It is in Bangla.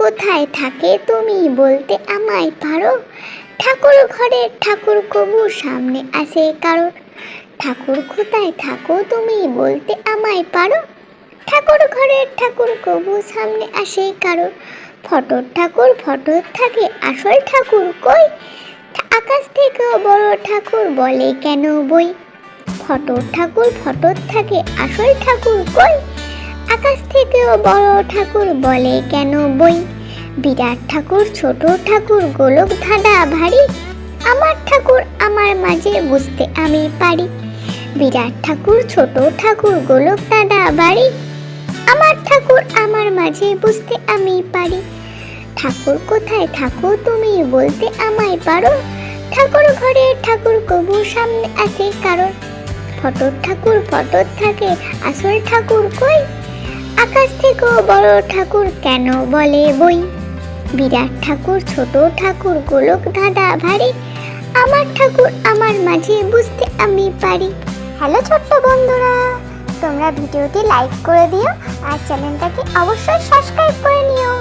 কোথায় থাকে তুমি বলতে আমায় পারো? ঠাকুর ঘরে ঠাকুর কবু সামনে আসে কারোর ঠাকুর কোথায় থাকো তুমি বলতে আমায় পারো? ঠাকুর ঘরের ঠাকুর কবু সামনে আসে কারোর ফটোর ঠাকুর ফটোর থাকে, আসল ঠাকুর কই? আকাশ থেকেও বড় ঠাকুর বলে কেন বই? ফটোর ঠাকুর ফটোর থাকে, আসল ঠাকুর কই? আকাশ থেকেও বড় ঠাকুর বলে কেন বই? বিরাট ঠাকুর, ছোট ঠাকুর, গোলক ধাঁধা ভারী। আমার ঠাকুর আমার মাঝে বুঝতে আমি পারি। বিরাট ঠাকুর, ছোট ঠাকুর, গোলক দাদা বাড়ি আমার ঠাকুর আমার মাঝে বুঝতে আমি পারি। ঠাকুর কোথায় থাকো তুমি বলতে আমায় পারো। ঠাকুর ঘরে ঠাকুর কবু সামনে আছে কারণ ফটোর ঠাকুর ফটোর থাকে, আসল ঠাকুর কই? আকাশ থেকেও বড় ঠাকুর কেন বলে বই? বিরাট ঠাকুর, ছোট ঠাকুর, গোলক দাদা ভারী। আমার ঠাকুর আমার মাঝে বুঝতে আমি পারি। হ্যালো ছোট্ট বন্ধুরা, তোমরা ভিডিওটি লাইক করে দিও আর চ্যানেলটাকে অবশ্যই সাবস্ক্রাইব করে নিও।